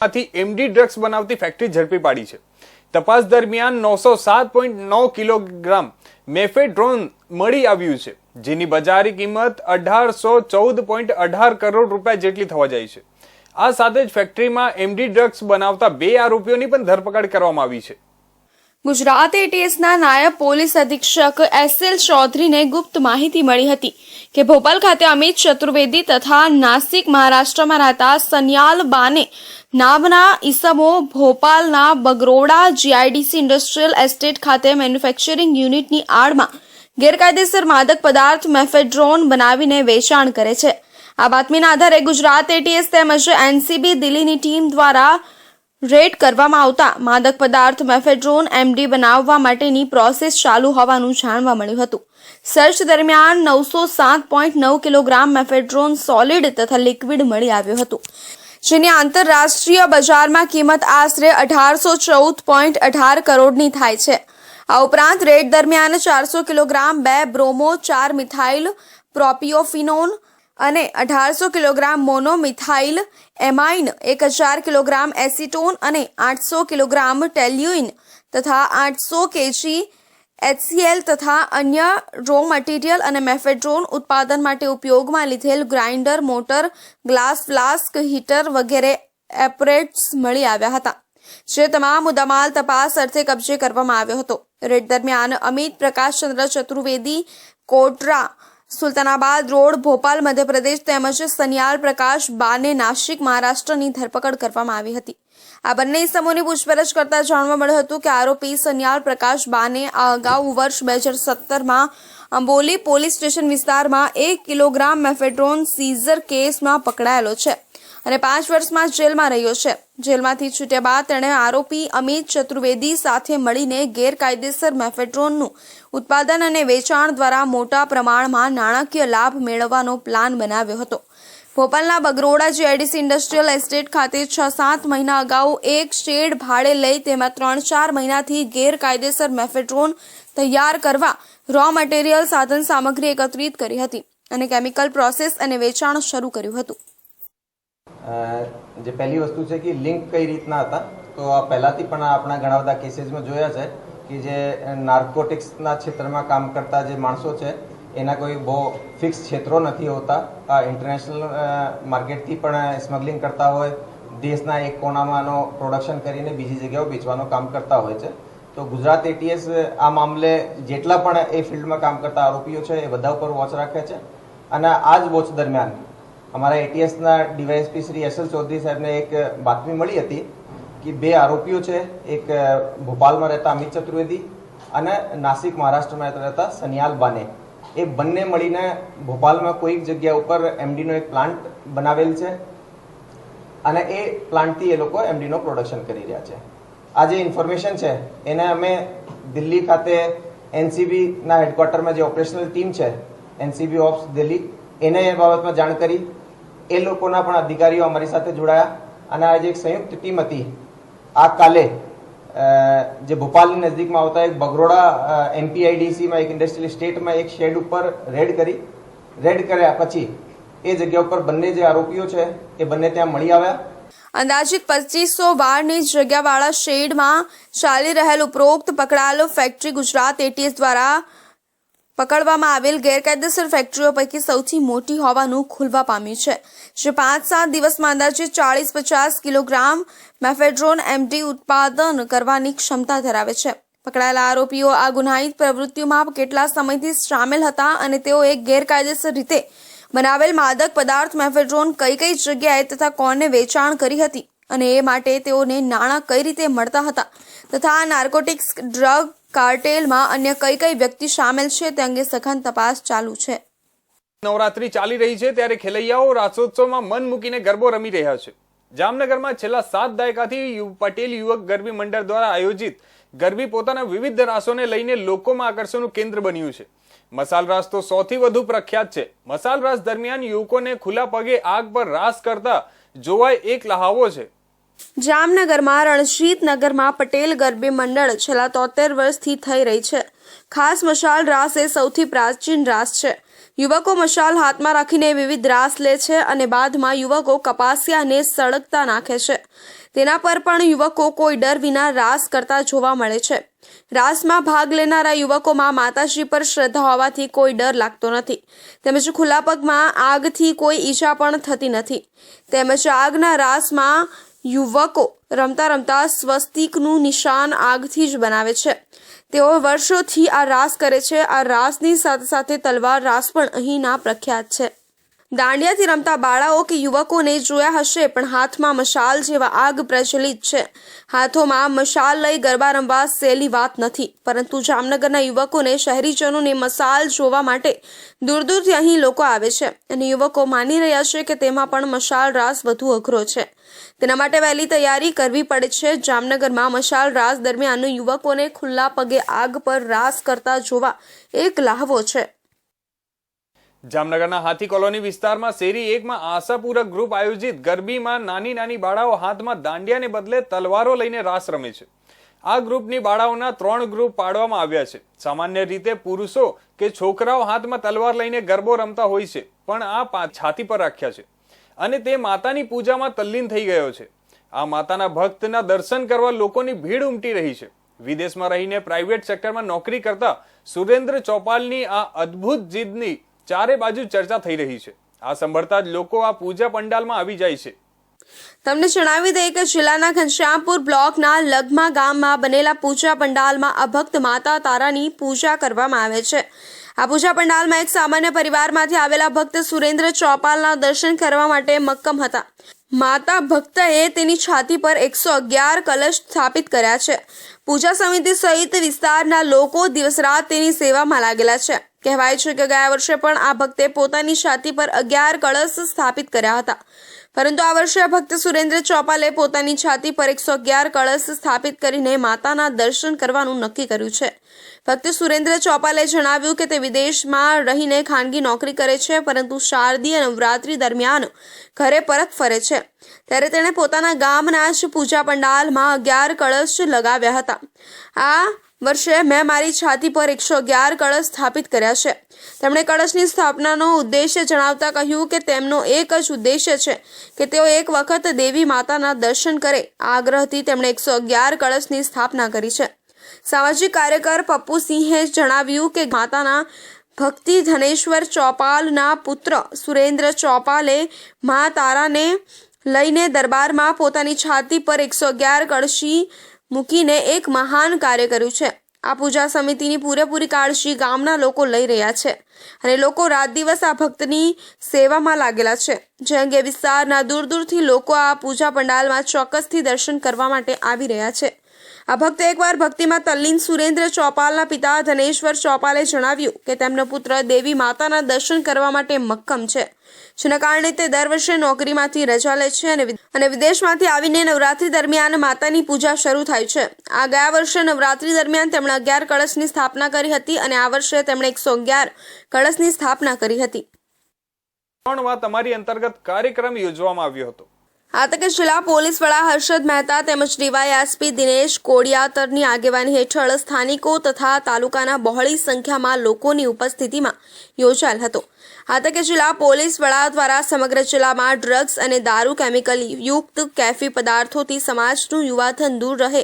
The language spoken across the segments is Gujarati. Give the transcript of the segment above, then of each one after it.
માંથી એમડી ડ્રગ્સ બનાવતી ફેક્ટરી ઝડપી પાડી છે. તપાસ દરમિયાન નવસો સાત પોઈન્ટ નવ કિલોગ્રામ મેફેડ્રોન મળી આવ્યું છે, જેની બજારી કિંમત અઢારસો ચૌદ પોઈન્ટ અઢાર કરોડ રૂપિયા જેટલી થવા જાય છે. આ સાથે જ ફેક્ટરીમાં એમડી ડ્રગ્સ બનાવતા બે આરોપીઓની પણ ધરપકડ કરવામાં આવી છે. ગુજરાત એટીએસના નાયબ પોલીસ અધિક્ષક એસ એલ ચૌધરીને ગુપ્ત માહિતી મળી હતી કે ભોપાલ ખાતે અમિત ચતુર્વેદી તથા નાસિક મહારાષ્ટ્રમાં રહેતા સન્યાલ બાને નામના ઈસમો ભોપાલના બગરોડા જીઆઈડીસી ઇન્ડસ્ટ્રીયલ એસ્ટેટ ખાતે મેન્યુફેક્ચરિંગ યુનિટની આડમાં ગેરકાયદેસર માદક પદાર્થ મેફેડ્રોન બનાવીને વેચાણ કરે છે. આ બાતમીના આધારે ગુજરાત એટીએસ તેમજ એનસીબી દિલ્હીની ટીમ દ્વારા રેડ કરવામાં આવતા માદક પદાર્થ મેફેડ્રોન, એમડી બનાવવા માટેની પ્રોસેસ ચાલુ હોવાનું જાણવા મળ્યું હતું. સર્ચ દરમિયાન નવસો સાત પોઈન્ટ નવ કિલોગ્રામ મેફેડ્રોન સોલિડ તથા લિક્વિડ મળી આવ્યું હતું. જેની આંતરરાષ્ટ્રીય બજારમાં કિંમત આશરે અઢારસો ચૌદ પોઈન્ટ અઢાર કરોડની થાય છે. આ ઉપરાંત રેડ દરમિયાન ચારસો કિલોગ્રામ બે બ્રોમો, ચાર મિથાઇલ પ્રોપિયોફિનોન અને અઢારસો કિલોગ્રામ મોનોમિથાઇલ એમાઇન, એક હજાર કિલોગ્રામ એસિટોન અને આઠસો કિલોગ્રામ ટેલ્યુઇન તથા આઠસો કેજી એચસીએલ તથા અન્ય રો મટીરિયલ અને મેફેડ્રોન ઉત્પાદન માટે ઉપયોગમાં લીધેલ grinder, motor, glass, flask, heater વગેરે એપરેટ્સ મળી આવ્યા હતા, જે તમામ મુદ્દામાલ તપાસ અર્થે કબજે કરવામાં આવ્યો હતો. રેડ દરમિયાન અમિત પ્રકાશચંદ્ર ચતુર્વેદી, કોટરા સુલતાનાબાદ રોડ, ભોપાલ, મધ્યપ્રદેશ તેમજ સનિયાલ પ્રકાશ બાને નાસિક મહારાષ્ટ્રની ધરપકડ કરવામાં આવી હતી. આ બંને ઇસમોની પૂછપરછ કરતા જાણવા મળ્યું હતું કે આરોપી સનિયાલ પ્રકાશ બાને અગાઉ વર્ષ બે હજાર સત્તરમાં અંબોલી પોલીસ સ્ટેશન વિસ્તારમાં એક કિલોગ્રામ મેફેડ્રોન સીઝર કેસમાં પકડાયેલો છે. અને પાંચ વર્ષમાં જેલમાં રહ્યો છે. જેલમાંથી છૂટ્યા બાદ તેણે આરોપી અમિત ચતુર્વેદી સાથે મળીને ગેરકાયદેસર મેફેડ્રોનનું ઉત્પાદન અને વેચાણ દ્વારા મોટા પ્રમાણમાં નાણાકીય લાભ મેળવવાનો પ્લાન બનાવ્યો હતો. ભોપાલના બગરોડા જીઆઈડીસી ઇન્ડસ્ટ્રીયલ એસ્ટેટ ખાતે છ સાત મહિના અગાઉ એક શેડ ભાડે લઈ તેમાં ત્રણ ચાર મહિનાથી ગેરકાયદેસર મેફેડ્રોન તૈયાર કરવા, રો મટીરિયલ સાધન સામગ્રી એકત્રિત કરી હતી અને કેમિકલ પ્રોસેસ અને વેચાણ શરૂ કર્યું હતું. જે પહેલી વસ્તુ છે કે લિંક કઈ રીતના હતા? તો આ પહેલાંથી પણ આપણા ઘણા બધા કેસીસમાં જોયા છે કે જે નાર્કોટિક્સના ક્ષેત્રમાં કામ કરતા જે માણસો છે, એના કોઈ બહુ ફિક્સ ક્ષેત્રો નથી હોતા. આ ઇન્ટરનેશનલ માર્કેટથી પણ સ્મગલિંગ કરતા હોય, દેશના એક કોનામાંનો પ્રોડક્શન કરીને બીજી જગ્યાઓ વેચવાનું કામ કરતા હોય છે. તો ગુજરાત એટીએસ આ મામલે જેટલા પણ એ ફિલ્ડમાં કામ કરતા આરોપીઓ છે, એ બધા ઉપર વોચ રાખે છે. અને આ જ વોચ દરમિયાન અમારા એટીએસના DYSP Shri S L Chaudhary સાહેબને એક બાતમી મળી હતી કે બે આરોપીઓ છે. એક ભોપાલમાં રહેતા અમિત ચતુર્વેદી અને નાસિક મહારાષ્ટ્રમાં રહેતા સનિયાલ બાને. એ બંને મળીને ભોપાલમાં કોઈક જગ્યા ઉપર એમડીનો એક પ્લાન્ટ બનાવેલ છે અને એ પ્લાન્ટથી એ લોકો એમડીનો પ્રોડક્શન કરી રહ્યા છે. આ જે ઇન્ફોર્મેશન છે, એને અમે દિલ્હી ખાતે એનસીબીના હેડક્વાર્ટરમાં જે ઓપરેશનલ ટીમ છે એનસીબી ઓફ દિલ્હી, એને એ બાબતમાં જાણ કરી એ લોકોના પણ અધિકારીઓ અમારી સાથે જોડાયા અને આ જે એક સંયુક્ત ટીમ હતી. આ કાલે જે ભોપાલની નજીકમાં આવતા એક બગરોડા એમપીઆઈડીસીમાં એક ઇન્ડસ્ટ્રીયલ સ્ટેટમાં એક શેડ ઉપર રેડ કરી. રેડ કર્યા પછી એ જગ્યા ઉપર બંને જે આરોપીઓ છે એ બંને ત્યાં મળી આવ્યા. અંદાજિત પચીસો બારની જગ્યાવાળા શેડમાં ચાલી રહેલ ઉપરોક્ત પકડાયેલો ફેક્ટરી ગુજરાત એટીએસ દ્વારા પકડવામાં આવેલ ગેરકાયદેસર ફેક્ટરીઓ પૈકી સૌથી મોટી હોવાનું ખુલવા પામ્યું છે. જે પાંચ સાત દિવસમાં અંદાજે ચાળીસ પચાસ કિલોગ્રામ મેફેડ્રોન એમડી ઉત્પાદન કરવાની ક્ષમતા ધરાવે છે. પકડાયેલા આરોપીઓ આ ગુનાહિત પ્રવૃત્તિઓમાં કેટલા સમયથી સામેલ હતા અને તેઓએ ગેરકાયદેસર રીતે બનાવેલ માદક પદાર્થ મેફેડ્રોન કઈ કઈ જગ્યાએ તથા કોને વેચાણ કરી હતી અને એ માટે તેઓને નાણાં કઈ રીતે મળતા હતા તથા નાર્કોટિક્સ ડ્રગ કાર્ટેલમાં અન્ય કઈ કઈ વ્યક્તિ સામેલ છે તે અંગે સઘન તપાસ ચાલુ છે. નવરાત્રી ચાલી રહી છે ત્યારે ખેલૈયાઓ રાસોત્સવમાં મન મૂકીને ગરબો રમી રહ્યા છે. જામનગરમાં છેલ્લા સાત દાયકાથી પટેલ યુવક ગરબી મંડળ દ્વારા આયોજિત ગરબી પોતાના વિવિધ રાસોને લઈને લોકોમાં આકર્ષણનું કેન્દ્ર બન્યું છે. મસાલ રાસ તો સૌથી વધુ પ્રખ્યાત છે. મસાલ રાસ દરમિયાન યુવકોને ખુલ્લા પગે આગ પર રાસ કરતા જોવાય એક લહાવો છે. જામનગરમાં રણજીત નગરમાં પટેલ ગરબી મંડળ છેલ્લા તોતેર વર્ષથી થઈ રહી છે. ખાસ મશાલ રાસ એ સૌથી પ્રાચીન રાસ છે. યુવકો મશાલ હાથમાં રાખીને વિવિધ રાસ લે છે અને બાદમાં યુવકો કપાસિયાને સળગતા નાખે છે. તેના પર પણ યુવકો કોઈ ડર વિના રાસ કરતા જોવા મળે છે. રાસમાં ભાગ લેનારા યુવકોમાં માતાશ્રી પર શ્રદ્ધા હોવાથી કોઈ ડર લાગતો નથી. તેમજ ખુલ્લા પગમાં આગથી કોઈ ઈજા પણ થતી નથી. તેમજ આગના રાસમાં યુવકો રમતા રમતા સ્વસ્તિકનું નિશાન આગથી જ બનાવે છે. તેઓ વર્ષોથી આ રાસ કરે છે. આ રાસની સાથે સાથે તલવાર રાસ પણ અહીંના પ્રખ્યાત છે. દાંડિયાથી રમતા બાળાઓ કે યુવકોને જોયા હશે, પણ હાથમાં મશાલ જેવા આગ પ્રચલિત છે. હાથોમાં મશાલ લઈ ગરબા રમવા સહેલી વાત નથી, પરંતુ જામનગરના યુવકોને શહેરીજનોને મશાલ જોવા માટે દૂર દૂરથી અહીં લોકો આવે છે. અને યુવકો માની રહ્યા છે કે તેમાં પણ મશાલ રાસ વધુ અઘરો છે. તેના માટે વહેલી તૈયારી કરવી પડે છે. જામનગરમાં મશાલ રાસ દરમિયાન યુવકોને ખુલ્લા પગે આગ પર રાસ કરતા જોવા એક લહાવો છે. જામનગરના હાથી કોલોની વિસ્તારમાં શેરી એકમાં આશાપૂરક ગ્રુપ આયોજિત ગરબીમાં નાની નાની બાળાઓ હાથમાં દાંડિયાને બદલે તલવારો લઈને રાસ રમે છે. આ ગ્રુપની બાળાઓના ત્રણ ગ્રુપ પાડવામાં આવ્યા છે. સામાન્ય રીતે પુરુષો કે છોકરાઓ હાથમાં તલવાર લઈને ગરબો રમતા હોય છે, પણ આ છાતી પર રાખ્યા છે. અને તે માતાની પૂજામાં તલ્લીન થઈ ગયો છે. આ માતાના ભક્તના દર્શન કરવા લોકોની ભીડ ઉમટી રહી છે. વિદેશમાં રહીને પ્રાઇવેટ સેક્ટરમાં નોકરી કરતા સુરેન્દ્ર ચોપાલની આ અદ્ભુત જીદની ચારે બાજુ ચર્ચા થઈ રહી છે. આ સાંભળતા જ લોકો આ પૂજા પંડાલમાં આવી જાય છે. તમને જણાવી દઈએ કે જિલ્લાના ઘનશ્યામપુર બ્લોકના લગમા ગામમાં બનેલા પૂજા પંડાલમાં આ ભક્ત માતા તારાની પૂજા કરવામાં આવે છે. આ પૂજા પંડાલમાં એક સામાન્ય પરિવારમાંથી આવેલા ભક્ત સુરેન્દ્ર ચોપાલના દર્શન કરવા માટે મક્કમ હતા. માતા ભક્તએ તેની છાતી પર એકસો અગિયાર કલશ સ્થાપિત કર્યા છે. પૂજા સમિતિ સહિત વિસ્તારના લોકો દિવસ રાત તેની સેવામાં લાગેલા છે. કહેવાય છે કે ગયા વર્ષે પણ આ ભક્તે પોતાની છાતી પર અગિયાર કળશ સ્થાપિત કર્યા હતા. પરંતુ આ વર્ષે ભક્ત સુરેન્દ્ર ચોપાલે પોતાની છાતી પર એકસો અગિયાર કળશ સ્થાપિત કરીને માતાના દર્શન કરવાનું નક્કી કર્યું છે. ભક્ત સુરેન્દ્ર ચોપાલે જણાવ્યું કે તે વિદેશમાં રહીને ખાનગી નોકરી કરે છે, પરંતુ શારદીય નવરાત્રી દરમિયાન ઘરે પરત ફરે છે. ત્યારે તેણે પોતાના ગામના જ પૂજા પંડાલમાં અગિયાર કળશ લગાવ્યા હતા. આ વર્ષે મેં મારી છાતી પર એકસો અગિયાર કળશ સ્થાપિત કર્યા છે. તેમણે કળશની સ્થાપનાનો ઉદ્દેશ્ય જણાવતા કહ્યું કે તેમનો એક જ ઉદ્દેશ્ય છે કે તેઓ એક વખત દેવી માતાના દર્શન કરે. આગ્રહથી તેમણે એકસો અગિયાર કળશની સ્થાપના કરી છે. સામાજિક કાર્યકર પપ્પુ સિંહે જણાવ્યું કે માતાના ભક્તિ ધનેશ્વર ચોપાલના પુત્ર સુરેન્દ્ર ચોપાલે મા તારાને લઈને દરબારમાં પોતાની છાતી પર એકસો અગિયાર કળશી મૂકીને એક મહાન કાર્ય કર્યું છે. આ પૂજા સમિતિની પૂરેપૂરી કાળજી ગામના લોકો લઈ રહ્યા છે અને લોકો રાત દિવસ આ ભક્તની સેવામાં લાગેલા છે. જે અંગે વિસ્તારના દૂર દૂરથી લોકો આ પૂજા પંડાલમાં ચોક્કસથી દર્શન કરવા માટે આવી રહ્યા છે. આ ભક્ત એકવાર ભક્તિમાં તલ્લીન સુરેન્દ્ર ચોપાલના પિતા ધનેશ્વર ચોપાલે જણાવ્યું કે તેમનો પુત્ર દેવી માતાના દર્શન કરવા માટે મક્કમ છે, જેના કારણે તે દર વર્ષે નોકરીમાંથી રજા લે છે અને વિદેશમાંથી આવીને નવરાત્રી દરમિયાન માતાની પૂજા શરૂ થાય છે. આ ગયા વર્ષે નવરાત્રી દરમિયાન તેમણે અગિયાર કળશની સ્થાપના કરી હતી અને આ વર્ષે તેમણે એકસો અગિયાર કળશની સ્થાપના કરી હતી. પણ તમારી અંતર્ગત કાર્યક્રમ યોજવામાં આવ્યો હતો. આ જિલ્લા પોલીસ વડા હર્ષદ મહેતા તેમજ ડીવાયએસપી દિનેશ કોડિયાતરની આગેવાની હેઠળ સ્થાનિકો તથા તાલુકાના બહોળી સંખ્યામાં લોકોની ઉપસ્થિતિમાં યોજાયેલ હતો. આ જિલ્લા પોલીસ વડા દ્વારા સમગ્ર જિલ્લામાં ડ્રગ્સ અને દારૂ કેમિકલ યુક્ત કેફી પદાર્થોથી સમાજનું યુવાધન દૂર રહે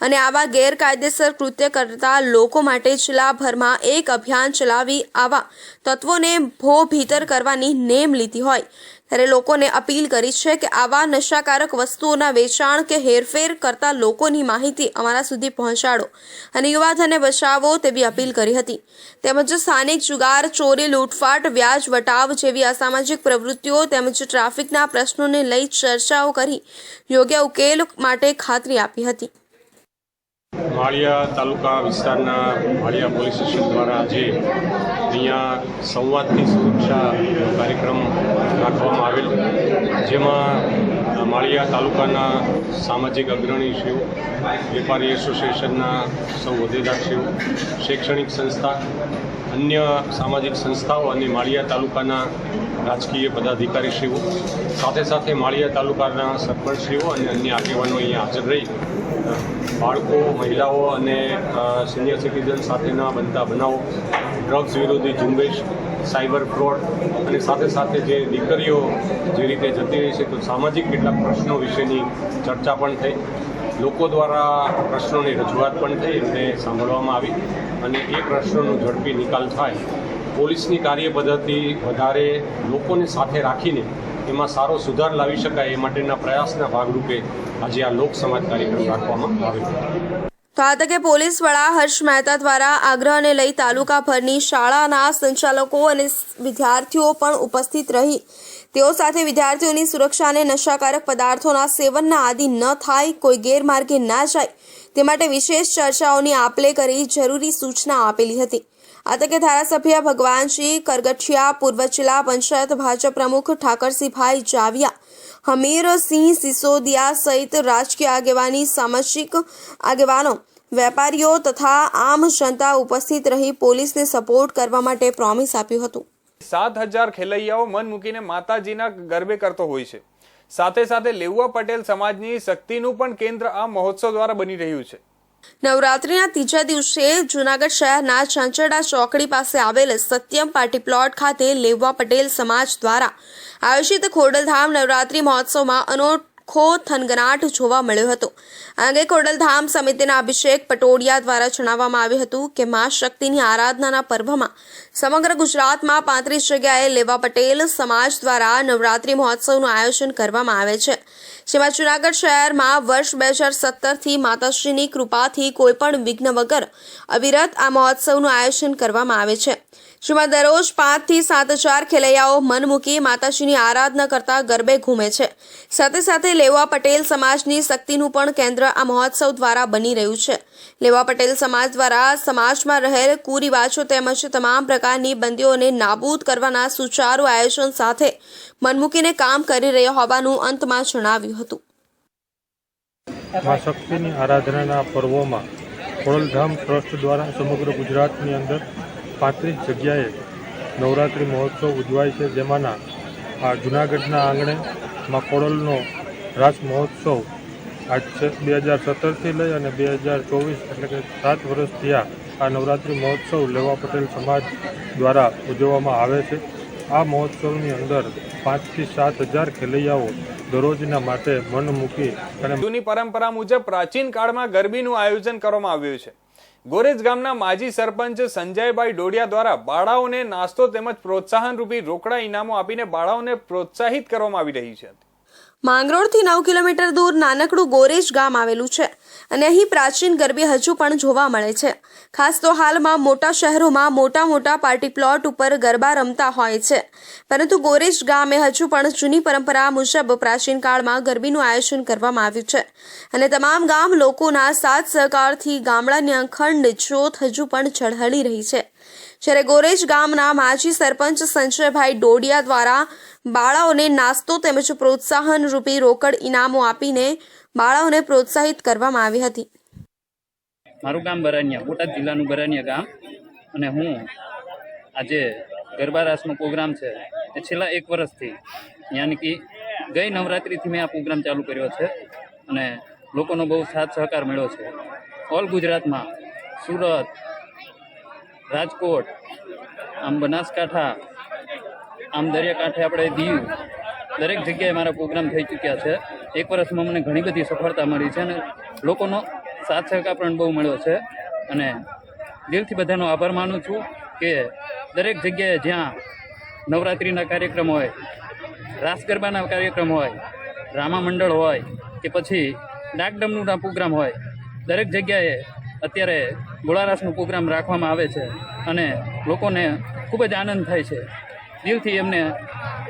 અને આવા ગેરકાયદેસર કૃત્ય કરતા લોકો માટે જિલ્લાભરમાં એક અભિયાન ચલાવી આવા તત્વોને ભો ભીતર કરવાની નેમ લીધી હોય. ત્યારે લોકોને અપીલ કરી છે કે આવા નશાકારક વસ્તુઓના વેચાણ કે હેરફેર કરતા લોકોની માહિતી અમારા સુધી પહોંચાડો અને યુવાધને બચાવો તેવી અપીલ કરી હતી. તેમજ સ્થાનિક જુગાર, ચોરી, લૂંટફાટ, વ્યાજ, વટાવ જેવી અસામાજિક પ્રવૃત્તિઓ તેમજ ટ્રાફિકના પ્રશ્નોને લઈ ચર્ચાઓ કરી યોગ્ય ઉકેલ માટે ખાતરી આપી હતી. માળિયા તાલુકા વિસ્તારના માળિયા પોલીસ સ્ટેશન દ્વારા આજે અહીંયા સંવાદની સુરક્ષા કાર્યક્રમ રાખવામાં આવેલ. જેમાં માળિયા તાલુકાના સામાજિક અગ્રણીશ્રીઓ વેપારી એસોસિએશનના સૌ હોદ્દેદારશ્રીઓ શૈક્ષણિક સંસ્થા, અન્ય સામાજિક સંસ્થાઓ અને માળિયા તાલુકાના રાજકીય પદાધિકારીશ્રીઓ સાથે સાથે માળિયા તાલુકાના સરપંચશ્રીઓ અને અન્ય આગેવાનો અહીંયા હાજર રહી બાળકો, મહિલાઓ અને સિનિયર સિટીઝન સાથેના બનતા બનાવો ડ્રગ્સ વિરોધી ઝુંબેશ સાયબર ફ્રોડ અને સાથે સાથે જે દીકરીઓ જે રીતે જતી રહી છે, તો સામાજિક કેટલાક પ્રશ્નો વિશેની ચર્ચા પણ થઈ. લોકો દ્વારા પ્રશ્નોની રજૂઆત પણ થઈ એમને સાંભળવામાં આવી અને એ પ્રશ્નોનો ઝડપી નિકાલ થાય. પોલીસની કાર્યપદ્ધતિ વધારે લોકોને સાથે રાખીને એમાં સારો સુધાર લાવી શકાય એ માટેના પ્રયાસના ભાગરૂપે આજે આ લોક સમાજ કાર્યક્રમ રાખવામાં આવ્યો તો આ તકે પોલીસ વડા હર્ષ મહેતા દ્વારા આગ્રહને લઈ તાલુકાભરની શાળાના સંચાલકો અને વિદ્યાર્થીઓ પણ ઉપસ્થિત રહી. તેઓ સાથે વિદ્યાર્થીઓની સુરક્ષા અને નશાકારક પદાર્થોના સેવનના આદિ ન થાય, કોઈ ગેરમાર્ગે ના જાય, તે માટે વિશેષ ચર્ચાઓની આપલે કરી જરૂરી સૂચના આપેલી હતી. આ ધારાસભ્ય ભગવાનસિંહ કરગઠિયા પૂર્વ જિલ્લા પંચાયત ભાજપ પ્રમુખ ઠાકરસિંહભાઈ જાવિયા હમીરસિંહ સિસોદિયા સહિત રાજકીય આગેવાની, સામાજિક આગેવાનો, વેપારીઓ તથા આમ જનતા ઉપસ્થિત રહી પોલીસને સપોર્ટ કરવા માટે પ્રોમિસ આપ્યું હતું. સાત હજાર ખેલૈયાઓ મન મૂકીને માતાજીના ગરબે કરતો હોય છે. સાથે સાથે લેઉવા પટેલ સમાજની શક્તિનું પણ કેન્દ્ર આ મહોત્સવ દ્વારા બની રહ્યું છે. નવરાત્રીના ત્રીજા દિવસે જૂનાગઢ શહેરના ચંચડા ચોકડી પાસે આવેલ સત્યમ પાર્ટી પ્લોટ ખાતે લેવા પટેલ સમાજ દ્વારા આયોજિત ખોડલધામ નવરાત્રી મહોત્સવમાં અનોખો થનગનાટ જોવા મળ્યો હતો. આ અંગે ખોડલધામ સમિતિના અભિષેક પટોડિયા દ્વારા જણાવવામાં આવ્યું હતું કે મા શક્તિની આરાધનાના પર્વમાં સમગ્ર ગુજરાતમાં પાંત્રીસ જગ્યાએ લેવા પટેલ સમાજ દ્વારા નવરાત્રી મહોત્સવનું આયોજન કરવામાં આવે છે. જેમાં જૂનાગઢ શહેરમાં વર્ષ બે હજાર સત્તરથી માતાશ્રીની કૃપાથી કોઈપણ વિઘ્ન વગર અવિરત આ મહોત્સવનું આયોજન કરવામાં આવે છે. જેમાં દરરોજ પાંચથી સાત હજાર ખેલૈયાઓ મન મૂકી માતાશ્રીની આરાધના કરતા ગરબે ઘૂમે છે. સાથે સાથે લેવા પટેલ સમાજની શક્તિનું પણ કેન્દ્ર આ મહોત્સવ દ્વારા બની રહ્યું છે. લેવા પટેલ સમાજ દ્વારા સમાજમાં રહેલ કુરિવાજો તેમજ તમામ પ્રકારની બંદીઓને નાબૂદ કરવાના સુચારુ આયોજન સાથે મનમૂકીને કામ કરી રહ્યા હોવાનું અંતમાં જણાવ્યું હતું. મા શક્તિની આરાધનાના પર્વોમાં ખોડલધામ ટ્રસ્ટ દ્વારા સમગ્ર ગુજરાતની અંદર પાંત્રીસ જગ્યાએ નવરાત્રિ મહોત્સવ ઉજવાય છે, જેમાંના આ જૂનાગઢના આંગણે માં ખોડલનો રાસ મહોત્સવ આજ બે હજાર સત્તરથી લઈ અને બે હજાર ચોવીસ એટલે કે સાત વર્ષ થયા આ નવરાત્રિ મહોત્સવ લેવા પટેલ સમાજ દ્વારા ઉજવવામાં આવે છે. આ મહોત્સવની અંદર પાંચથી સાત હજાર ખેલૈયાઓ દરરોજના માટે મન મૂકી અને જૂની પરંપરા મુજબ પ્રાચીન કાળમાં ગરબીનું આયોજન કરવામાં આવ્યું છે. ગોરેજ ગામના માજી સરપંચ સંજયભાઈ ડોડિયા દ્વારા બાળાઓને નાસ્તો તેમજ પ્રોત્સાહન રૂપી રોકડા ઇનામો આપીને બાળાઓને પ્રોત્સાહિત કરવામાં આવી રહી છે. માંગરોળથી નવ કિલોમીટર દૂર નાનકડું ગોરેજ ગામ આવેલું છે અને અહીં પ્રાચીન ગરબી હજુ પણ જોવા મળે છે. ખાસ તો હાલમાં મોટા શહેરોમાં મોટા મોટા પાર્ટી પ્લોટ ઉપર ગરબા રમતા હોય છે. પરંતુ ગોરેજ ગામે હજુ પણ જૂની પરંપરા મુજબ પ્રાચીન કાળમાં ગરબીનું આયોજન કરવામાં આવ્યું છે. અને તમામ ગામ લોકોના સાથ સહકારથી ગામડાની અખંડ જ્યોત હજુ પણ ઝળહળી રહી છે. જ્યારે ગોરેજ ગામના માજી સરપંચ સંજયભાઈ ડોડિયા દ્વારા બાળાઓને નાસ્તો તેમજ પ્રોત્સાહન રૂપી રોકડ ઇનામો આપીને બાળાઓને પ્રોત્સાહિત કરવામાં આવી હતી. મારું ગામ બરાનિયા, બોટાદ જિલ્લાનું બરાનિયા ગામ. અને હું આજે ગરબા રાસનો પ્રોગ્રામ છે એ છેલ્લા એક વર્ષથી, યાની કે ગઈ નવરાત્રિથી મેં આ પ્રોગ્રામ ચાલુ કર્યો છે અને લોકોનો બહુ સાથ સહકાર મળ્યો છે. ઓલ ગુજરાતમાં સુરત રાજકોટ, આમ બનાસકાંઠા, આમ દરિયાકાંઠે આપણે દીવ, દરેક જગ્યાએ મારા પ્રોગ્રામ થઈ ચૂક્યા છે. એક વર્ષમાં મને ઘણી બધી સફળતા મળી છે અને લોકોનો સાથ સહકાર પણ બહુ મળ્યો છે. અને દિલથી બધાનો આભાર માનું છું કે દરેક જગ્યાએ જ્યાં નવરાત્રિના કાર્યક્રમ હોય, રાસ ગરબાના કાર્યક્રમ હોય, રામા મંડળ હોય કે પછી ડાકડમનું પ્રોગ્રામ હોય, દરેક જગ્યાએ અત્યારે ગોળારાસનો પ્રોગ્રામ રાખવામાં આવે છે અને લોકોને ખૂબ જ આનંદ થાય છે. દિલથી એમને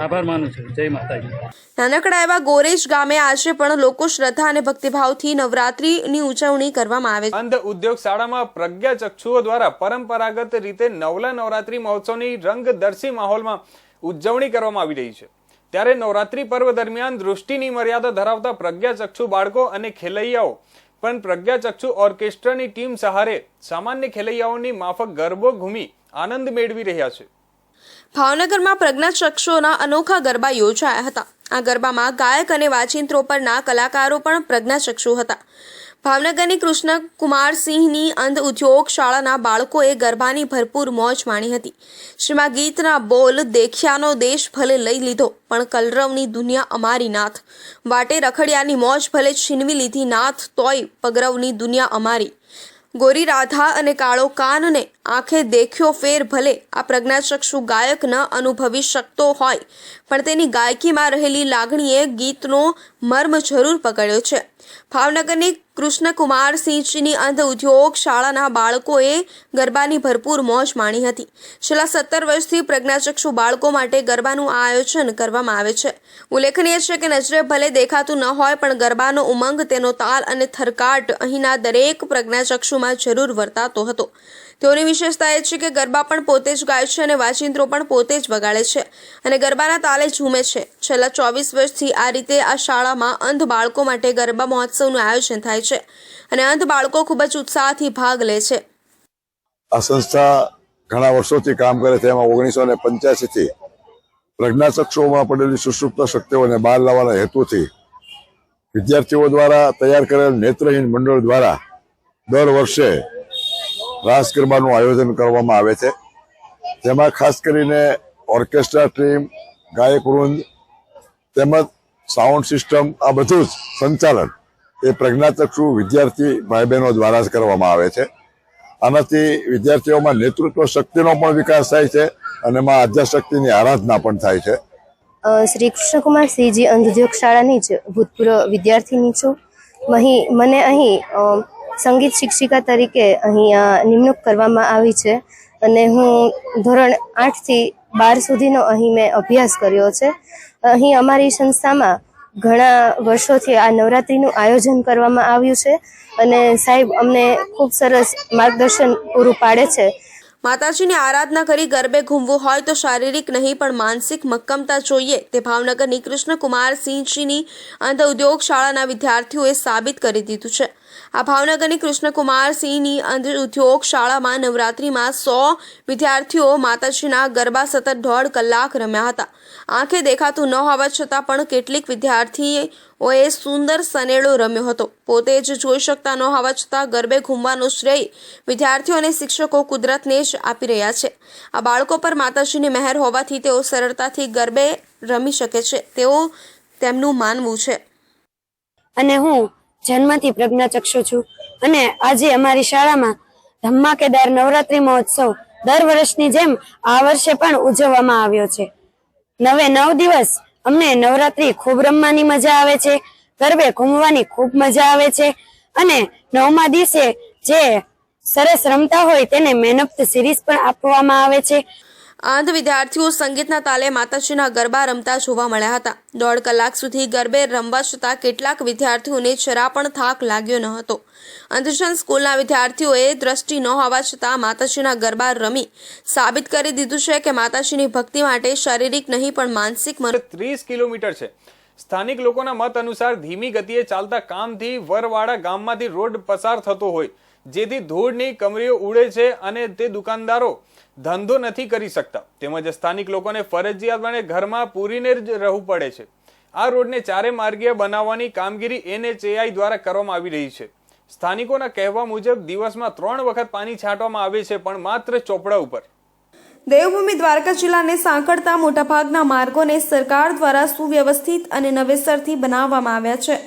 આભાર માનું છું. જય માતાજી. નાનકડા એવા ગોરેજ ગામે આજે પણ લોકો શ્રદ્ધા અને ભક્તિભાવથી નવરાત્રીની ઉજવણી કરવામાં આવે છે. અંધ ઉદ્યોગ શાળામાં પ્રજ્ઞાચક્ષુઓ દ્વારા પરંપરાગત રીતે નવલા નવરાત્રી મહોત્સવની રંગદર્શી માહોલમાં ઉજવણી કરવામાં આવી રહી છે. ત્યારે નવરાત્રી પર્વ દરમિયાન દૃષ્ટિની મર્યાદા ધરાવતા પ્રજ્ઞા ચક્ષુ બાળકો અને ખેલૈયાઓ પણ પ્રજ્ઞાચક્ષુ ઓર્કેસ્ટ્રાની ટીમ સહારે સામાન્ય ખેલૈયાઓની માફક ગરબો ઘૂમી આનંદ મેળવી રહ્યા છે. ભાવનગરમાં પ્રજ્ઞાચક્ષુઓના અનોખા ગરબા યોજાયા હતા. આ ગરબામાં ગાયક અને વાચિંત્રો પરના કલાકારો પણ પ્રજ્ઞાચક્ષુ હતા. ભાવનગરની કૃષ્ણ કુમારસિંહની અંધ ઉદ્યોગ શાળાના બાળકોએ ગરબાની ભરપૂર મોજ માણી હતી. શ્રીમાં ગીતના બોલ દેખ્યાનો દેશ ભલે લઈ લીધો, પણ કલરવની દુનિયા અમારી નાથ. વાટે રખડિયાની મોજ ભલે છીનવી લીધી નાથ, તોય પગરવની દુનિયા અમારી. ગોરી રાધા અને કાળો કાનને આંખે દેખ્યો ફેર, ભલે આ પ્રજ્ઞાચક્ષુ ગાયક ન અનુભવી શકતો હોય, પણ તેની ગાયકીમાં રહેલી લાગણીએ ગીતનો મર્મ જરૂર પકડ્યો છે. ભાવનગરની કૃષ્ણકુમાર સિંહજીની અંધ ઉદ્યોગ શાળાના બાળકોએ ગરબાની ભરપૂર મોજ માણી હતી. છેલ્લા સત્તર વર્ષથી પ્રજ્ઞાચક્ષુ બાળકો માટે ગરબાનું આયોજન કરવામાં આવે છે. ઉલ્લેખનીય છે કે નજરે ભલે દેખાતું ન હોય, પણ ગરબાનો ઉમંગ તેનો તાલ અને થરકાટ અહીંના દરેક પ્રજ્ઞાચક્ષુમાં જરૂર વર્તાતો હતો. તેઓની વિશેષતા એ છે કે ગરબા પણ પોતે જ ગાય છે અને વાજિંત્રો પણ પોતે જ વગાડે છે અને ગરબાના તાલે ઝૂમે છે. છેલ્લા ચોવીસ વર્ષથી આ રીતે આ શાળામાં અંધ બાળકો માટે ગરબા મહોત્સવનું આયોજન થાય છે અને અંધ બાળકો ખૂબ જ ઉત્સાહથી ભાગ લે છે. આ સંસ્થા ઘણા વર્ષોથી કામ કરે છે. એમાં ઓગણીસો ને પંચ્યાસીથી પ્રજ્ઞાચક્ષુઓમાં પડેલી સુષુપ્ત શક્તિઓને બહાર લાવવાના હેતુથી વિદ્યાર્થીઓ દ્વારા તૈયાર કરેલ નેત્રહીન મંડળ દ્વારા દર વર્ષે રાસ ગરબાનું આયોજન કરવામાં આવે છે. જેમાં ખાસ કરીને ઓર્કેસ્ટ્રા ટીમ, ગાયક વૃંદ, તેમજ સાઉન્ડ સિસ્ટમ, આ બધું જ સંચાલન એ પ્રજ્ઞાચક્ષુ વિદ્યાર્થી ભાઈ બહેનો દ્વારા જ કરવામાં આવે છે. આનાથી વિદ્યાર્થીઓમાં નેતૃત્વ શક્તિનો પણ વિકાસ થાય છે અને એમાં આદ્યાશક્તિની આરાધના પણ થાય છે. શ્રી કૃષ્ણકુમાર સિંહજી અંધોદ્યોગ શાળાની જ ભૂતપૂર્વ વિદ્યાર્થીની છું. મને અહીં સંગીત શિક્ષિકા તરીકે અહીંયા નિમણૂક કરવામાં આવી છે અને હું ધોરણ આઠથી બાર સુધીનો અહીં મેં અભ્યાસ કર્યો છે. અહીં અમારી સંસ્થામાં ઘણા વર્ષોથી આ નવરાત્રિનું આયોજન કરવામાં આવ્યું છે અને સાહેબ અમને ખૂબ સરસ માર્ગદર્શન પૂરું પાડે છે. માતાજીની આરાધના કરી ગરબે ઘૂમવું હોય તો શારીરિક નહીં પણ માનસિક મક્કમતા જોઈએ તે ભાવનગરની કૃષ્ણકુમાર સિંહજીની અંધ ઉદ્યોગ શાળાના વિદ્યાર્થીઓએ સાબિત કરી દીધું છે. આ ભાવનગરની કૃષ્ણકુમાર સિંહની અંધ ઉદ્યોગ શાળામાં નવરાત્રિમાં સો વિદ્યાર્થીઓ માતાજીના ગરબા સતત દોઢ કલાક રમ્યા હતા. આંખે દેખાતું ન હોવા છતાં પણ કેટલીક વિદ્યાર્થીઓએ સુંદર સનેડો રમ્યો હતો. પોતે જ જોઈ શકતા ન હોવા છતાં ગરબે ઘૂમવાનો શ્રેય વિદ્યાર્થીઓ અને શિક્ષકો કુદરતને જ આપી રહ્યા છે. આ બાળકો પર માતાજીની મહેર હોવાથી તેઓ સરળતાથી ગરબે રમી શકે છે. તેવું તેમનું માનવું છે. અને હું જન્મથી પ્રજ્ઞાચક્ષુ છું. અને આજે અમારી શાળામાં ધમાકેદાર નવરાત્રિ મહોત્સવ દર વર્ષની જેમ આ વર્ષે પણ ઉજવવામાં આવ્યો છે. નવે નવ દિવસ અમને નવરાત્રિ ખૂબ રમવાની મજા આવે છે. ગરબે ઘૂમવાની ખૂબ મજા આવે છે. અને નવમા દિવસે જે સરસ રમતા હોય તેને મેન ઓફ ધ સિરીઝ પણ આપવામાં આવે છે. આંધ વિદ્યાર્થીઓ સંગીતના તાલે માતાજીના ગરબા રમતા જોવા મળ્યા હતા. દોઢ કલાક સુધી ગરબે રમવા છતાં કેટલાક વિદ્યાર્થીઓને જરા પણ થાક લાગ્યો ન હતો. અંધજન સ્કૂલના વિદ્યાર્થીઓએ દ્રષ્ટિ ન હોવા છતાં માતાજીના ગરબા રમી સાબિત કરી દીધું છે કે માતાજીની ભક્તિ માટે શારીરિક નહીં, પણ માનસિક મનો ત્રીસ કિલોમીટર છે. સ્થાનિક લોકોના મત અનુસાર ધીમી ગતિએ ચાલતા કામથી વરવાડા ગામમાંથી રોડ પસાર થતો હોય, જેથી ધૂળની કમરીઓ ઉડે છે અને તે દુકાનદારો ધંધો નથી કરી શકતા. તેમજ સ્થાનિક લોકોને ફરજિયાતપણે ઘરમાં પૂરીને જ રહેવું પડે છે. આ રોડને ચારે માર્ગીય બનાવવાની કામગીરી એનએચએઆઈ દ્વારા કરવામાં આવી રહી છે. સ્થાનિકોના કહેવા મુજબ દિવસમાં ત્રણ વખત પાણી છાંટવામાં આવે છે, પણ માત્ર ચોપડા ઉપર. દેવભૂમિ દ્વારકા જિલ્લાને સાંકળતા મોટાભાગના માર્ગોને સરકાર દ્વારા સુવ્યવસ્થિત અને નવેસરથી બનાવવામાં આવ્યા છે.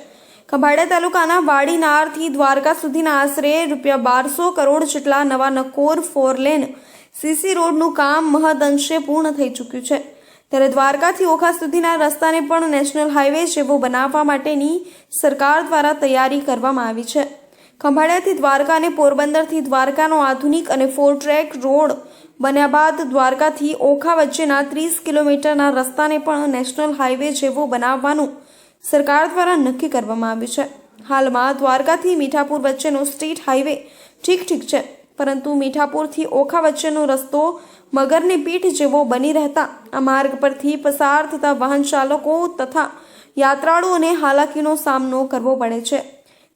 ખંભાળિયા તાલુકાના વાડીનારથી દ્વારકા સુધીના આશરે રૂપિયા બારસો કરોડ જેટલા નવા નકોર ફોર લેન સીસી રોડનું કામ મહદઅંશે પૂર્ણ થઈ ચૂક્યું છે. ત્યારે દ્વારકાથી ઓખા સુધીના રસ્તાને પણ નેશનલ હાઈવે જેવો બનાવવા માટેની સરકાર દ્વારા તૈયારી કરવામાં આવી છે. ખંભાળિયાથી દ્વારકા અને પોરબંદરથી દ્વારકાનો આધુનિક અને ફોર ટ્રેક રોડ બન્યા બાદ દ્વારકાથી ઓખા વચ્ચેના ત્રીસ કિલોમીટરના રસ્તાને પણ નેશનલ હાઈવે જેવો બનાવવાનું સરકાર દ્વારા નક્કી કરવામાં આવ્યું છે. હાલમાં દ્વારકાથી મીઠાપુર વચ્ચેનો સ્ટેટ હાઈવે ઠીક ઠીક છે. પરંતુ મીઠાપુરથી ઓખા વચ્ચેનો રસ્તો મગરની પીઠ જેવો બની રહેતા. આ માર્ગ પરથી પસાર થતા વાહન ચાલકો તથા યાત્રાળુઓને હાલાકીનો સામનો કરવો પડે છે.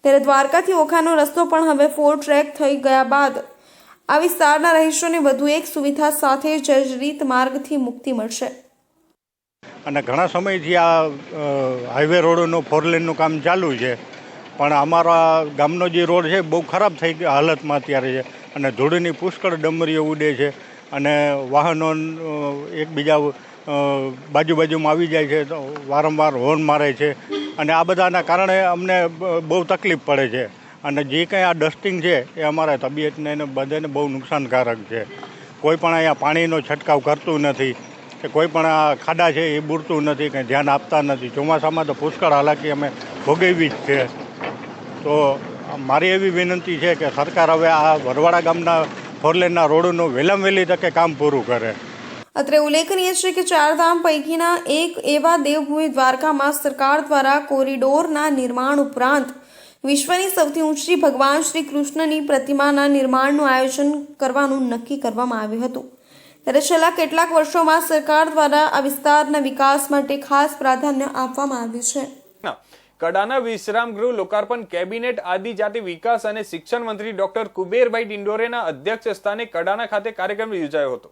ત્યારે દ્વારકાથી ઓખાનો રસ્તો પણ હવે ફોર ટ્રેક થઈ ગયા બાદ આ વિસ્તારના રહીશોને વધુ એક સુવિધા સાથે જર્જરિત માર્ગથી મુક્તિ મળશે. અને ઘણા સમયથી આ હાઈવે રોડનું, ફોર લેનનું કામ ચાલુ છે. પણ અમારા ગામનો જે રોડ છે બહુ ખરાબ થઈ ગયો હાલતમાં અત્યારે છે. અને ધૂળની પુષ્કળ ડમરીઓ ઉડે છે અને વાહનો એકબીજા બાજુ બાજુમાં આવી જાય છે, તો વારંવાર હોર્ન મારે છે. અને આ બધાના કારણે અમને બહુ તકલીફ પડે છે. અને જે કંઈ આ ડસ્ટિંગ છે એ અમારા તબિયતને એને બધાને બહુ નુકસાનકારક છે. કોઈ પણ અહીંયા પાણીનો છંટકાવ કરતું નથી કે કોઈ પણ આ ખાડા છે એ બુરતું નથી કંઈ ધ્યાન આપતા નથી. ચોમાસામાં તો પુષ્કળ હાલાકી અમે ભોગવી જ છે. તો મારી એવી વિનંતી છે કે સરકાર હવે આ વરવાડા ગામના ફોરલેનના રોડનું વિલંબ વહેલી તકે કામ પૂરું કરે. અત્રે ઉલ્લેખનીય છે કે ચારધામ પૈકીના એક એવા દેવભૂમિ દ્વારકામાં સરકાર દ્વારા કોરિડોરના નિર્માણ ઉપરાંત વિશ્વની સૌથી ઊંચી ભગવાન શ્રી કૃષ્ણની પ્રતિમાના નિર્માણનું આયોજન કરવાનું નક્કી કરવામાં આવ્યું હતું. ત્યારે છેલ્લા કેટલાક વર્ષોમાં સરકાર દ્વારા આ વિસ્તારના વિકાસ માટે ખાસ પ્રાધાન્ય આપવામાં આવ્યું છે. કડાના વિશ્રામ ગૃહ લોકાર્પણ કેબિનેટ આદિજાતિ વિકાસ અને શિક્ષણ મંત્રી ડોક્ટર કુબેરભાઈ ડિંડોરેના અધ્યક્ષ સ્થાને કડાના ખાતે કાર્યક્રમ યોજાયો હતો.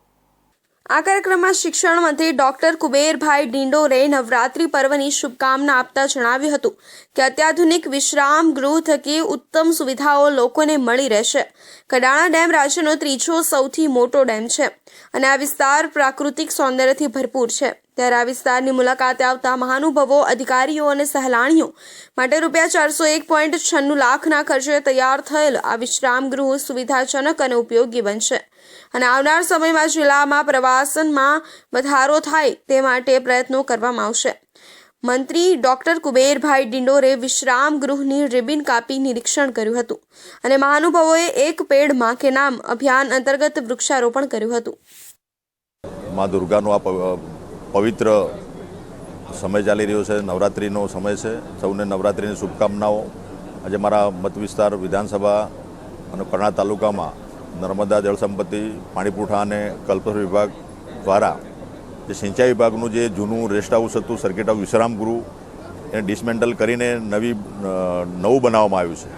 આ કાર્યક્રમમાં શિક્ષણ મંત્રી ડોક્ટર કુબેરભાઈ ડિંડોરે નવરાત્રી પર્વની શુભકામના આપતા જણાવ્યું હતું કે અત્યાધુનિક વિશ્રામ ગૃહ થકી ઉત્તમ સુવિધાઓ લોકોને મળી રહેશે. કડાણા ડેમ રાજ્યનો ત્રીજો સૌથી મોટો ડેમ છે અને આ વિસ્તાર પ્રાકૃતિક સૌંદર્યથી ભરપૂર છે. ત્યારે આ વિસ્તારની મુલાકાતે આવતા મહાનુભવો, અધિકારીઓ અને સહેલાણીઓ માટે રૂપિયા ચારસો એક પોઈન્ટ છન્નું લાખના ખર્ચે તૈયાર થયેલ આ વિશ્રામ ગૃહ સુવિધાજનક અને ઉપયોગી બનશે. અને આવનાર સમયમાં જિલ્લામાં પ્રવાસનમાં વધારો થાય તે માટે પ્રયત્નો કરવામાં આવશે. મંત્રી ડોક્ટર કુબેરભાઈ ડિંડોરે વિશ્રામ ગૃહની રિબિન કાપી નિરીક્ષણ કર્યું હતું અને મહાનુભાવોએ એક પેડમાં કે નામ અભિયાન અંતર્ગત વૃક્ષારોપણ કર્યું હતું. મા દુર્ગાનું આ પવિત્ર સમય ચાલી રહ્યો છે, નવરાત્રિનો સમય છે. સૌને નવરાત્રિની શુભકામનાઓ. આજે મારા મત વિસ્તાર વિધાનસભા અને કરણા તાલુકામાં નર્મદા જળસંપત્તિ પાણી પુરવઠા અને કલ્પસર વિભાગ દ્વારા જે સિંચાઈ વિભાગનું જે જૂનું રેસ્ટ હાઉસ હતું, સર્કિટ હાઉસ વિશ્રામગૃહ, એને ડિસમેન્ટલ કરીને નવી નવું બનાવવામાં આવ્યું છે.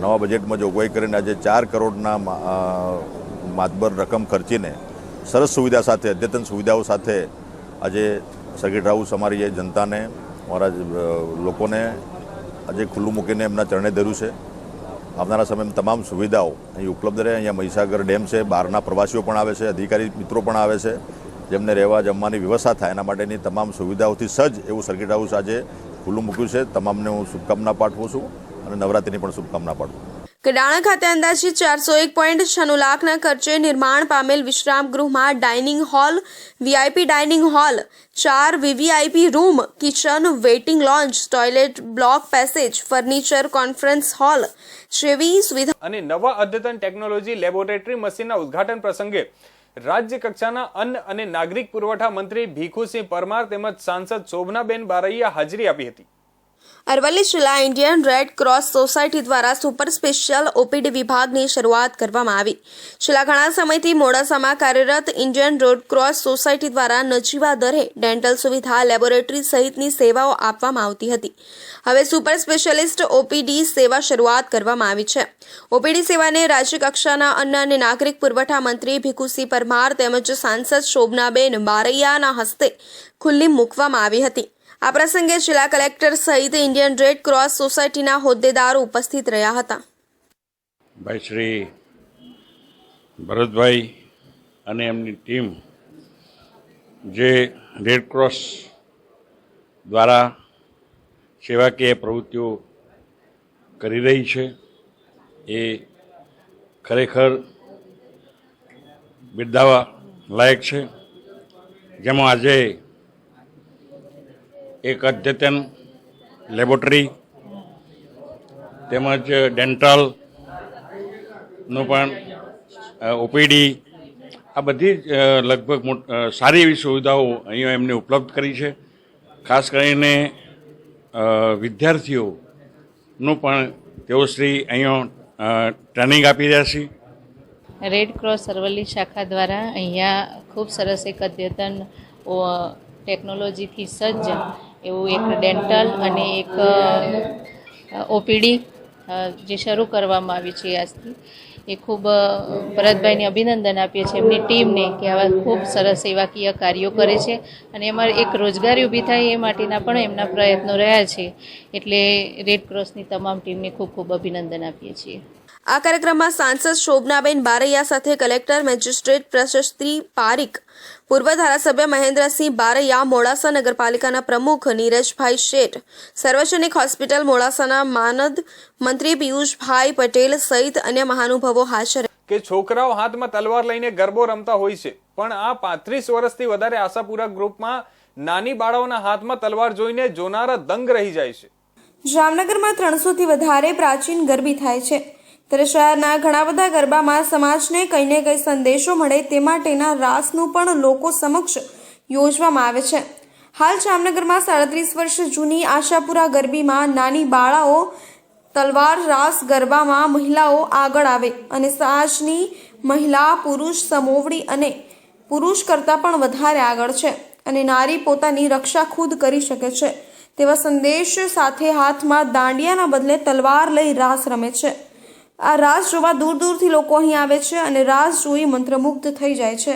નવા બજેટમાં જોગવાઈ કરીને આજે ચાર કરોડના માતબર રકમ ખર્ચીને સરસ સુવિધા સાથે, અદ્યતન સુવિધાઓ સાથે આજે સર્કિટ હાઉસ અમારી જે જનતાને, અમારા લોકોને, આજે ખુલ્લું મૂકીને એમના ચરણે ધર્યું છે. આવનારા સમયમાં તમામ સુવિધાઓ અહીં ઉપલબ્ધ રહે. અહીંયા મહીસાગર ડેમ છે, બહારના પ્રવાસીઓ પણ આવે છે, અધિકારી મિત્રો પણ આવે છે, જેમને રહેવા જમવાની વ્યવસ્થા થાય એના માટેની તમામ સુવિધાઓથી સજ્જ એવું સર્કિટ હાઉસ આજે ખુલ્લું મૂક્યું છે. તમામને હું શુભકામના પાઠવું છું અને નવરાત્રિની પણ શુભકામના પાઠવું કડાણા ખાતે અંદાજે ચારસો એક પોઈન્ટ છન્નું લાખના ખર્ચે નિર્માણ પામેલ વિશ્રામ ગૃહમાં dining hall, VIP dining hall, ચાર VVIP room, kitchen, waiting lounge toilet block, passage, furniture, conference hall જેવી સુવિધા અને નવા અદ્યતન ટેકનોલોજી લેબોરેટરી મશીનના ઉદ્ઘાટન પ્રસંગે રાજ્ય કક્ષાના અન્ન અને નાગરિક પુરવઠા મંત્રી ભીખુસિંહ પરમાર તેમજ સાંસદ શોભનાબેન બારૈયા હાજરી આપી હતી. અરવલ્લી જિલ્લા ઇન્ડિયન રેડ ક્રોસ સોસાયટી દ્વારા સુપર સ્પેશિયલ ઓપીડી વિભાગની શરૂઆત કરવામાં આવી. છેલ્લા ઘણા સમયથી મોડાસામાં કાર્યરત ઇન્ડિયન રેડ ક્રોસ સોસાયટી દ્વારા નજીવા દરે ડેન્ટલ સુવિધા, લેબોરેટરી સહિતની સેવાઓ આપવામાં આવતી હતી. હવે સુપર સ્પેશિયાલિસ્ટ ઓપીડી સેવા શરૂઆત કરવામાં આવી છે. ઓપીડી સેવાને રાજ્ય કક્ષાના અન્ન અને નાગરિક પુરવઠા મંત્રી ભીખુસિંહ પરમાર તેમજ સાંસદ શોભનાબેન બારૈયાના હસ્તે ખુલ્લી મૂકવામાં આવી હતી. આ પ્રસંગે જિલ્લા કલેક્ટર સહિત ઇન્ડિયન રેડ ક્રોસ સોસાયટીના હોદ્દેદારો ઉપસ્થિત રહ્યા હતા. ભાઈ શ્રી ભરતભાઈ અને એમની ટીમ જે રેડ ક્રોસ દ્વારા સેવાકીય પ્રવૃત્તિઓ કરી રહી છે, એ ખરેખર બિરદાવા લાયક છે. જેમાં આજે એક અદ્યતન લેબોરેટરી તેમજ ડેન્ટલનું પણ ઓપીડી આ બધી જ લગભગ સારી એવી સુવિધાઓ અહીંયા એમને ઉપલબ્ધ કરી છે. ખાસ કરીને વિદ્યાર્થીઓનું પણ તેઓ શ્રી અહીંયા ટ્રેનિંગ આપી રહ્યા છે. રેડ ક્રોસ અરવલ્લી શાખા દ્વારા અહીંયા ખૂબ સરસ એક અદ્યતન ટેકનોલોજીથી સજ્જ એવું એક ડેન્ટલ અને એક ઓપીડી જે શરૂ કરવામાં આવી છે આજથી. એ ખૂબ ભરતભાઈને અભિનંદન આપીએ છીએ એમની ટીમને કે આવા ખૂબ સરસ સેવાકીય કાર્યો કરે છે અને એમાં એક રોજગારી ઊભી થાય એ માટેના પણ એમના પ્રયત્નો રહ્યા છે. એટલે રેડ ક્રોસની તમામ ટીમને ખૂબ ખૂબ અભિનંદન આપીએ છીએ. આ કાર્યક્રમમાં સાંસદ શોભનાબેન બારૈયા સાથે કલેક્ટર મેજિસ્ટ્રેટ પ્રશસ્તિ પારીખ પૂર્વ ધારાસભ્ય મહેન્દ્રસિંહ બારૈયા મોડાસા નગરપાલિકાના પ્રમુખ નીરજભાઈ શેઠ સાર્વજનિક હોસ્પિટલ મોડાસાના માનદ મંત્રી પિયુષભાઈ પટેલ સહિત અન્ય મહાનુભાવો હાજર કે છોકરાઓ હાથમાં તલવાર લઈને ગરબો રમતા હોય છે પણ આ પાંત્રીસ વર્ષથી વધારે આશાપુરા ગ્રુપમાં નાની બાળાઓના હાથમાં તલવાર જોઈને જોનારા દંગ રહી જાય છે. જામનગરમાં ત્રણસોથી વધારે પ્રાચીન ગરબી થાય છે. ત્યારે શહેરના ઘણા બધા ગરબામાં સમાજને કંઈ ને કંઈ સંદેશો મળે તે માટેના રાસનું પણ લોકો સમક્ષ યોજવામાં આવે છે. હાલ જામનગરમાં સાડત્રીસ વર્ષ જૂની આશાપુરા ગરબીમાં નાની બાળાઓ તલવાર રાસ ગરબામાં મહિલાઓ આગળ આવે અને સમાજની મહિલા, પુરુષ, સમોવડી અને પુરુષ કરતાં પણ વધારે આગળ છે અને નારી પોતાની રક્ષા ખુદ કરી શકે છે. તેવા સંદેશ સાથે હાથમાં દાંડિયાના બદલે તલવાર લઈ રાસ રમે છે. આ રાસ જોવા દૂર દૂરથી લોકો અહીં આવે છે અને રાસ જોઈ મંત્રમુગ્ધ થઈ જાય છે.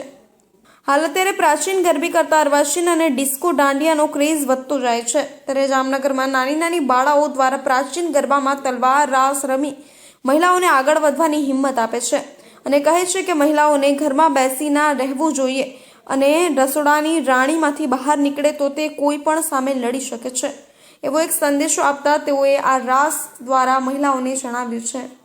હાલ અત્યારે પ્રાચીન ગરબી કરતા અર્વાચીન અને ડિસ્કો દાંડિયાનો ક્રેઝ વધતો જાય છે. ત્યારે જામનગરમાં નાની નાની બાળાઓ દ્વારા પ્રાચીન ગરબામાં તલવાર, રાસ રમી મહિલાઓને આગળ વધવાની હિંમત આપે છે અને કહે છે કે મહિલાઓને ઘરમાં બેસી ના રહેવું જોઈએ અને રસોડાની રાણીમાંથી બહાર નીકળે તો તે કોઈ પણ સામે લડી શકે છે. એવો એક સંદેશો આપતા તેઓએ આ રાસ દ્વારા મહિલાઓને જણાવ્યું છે.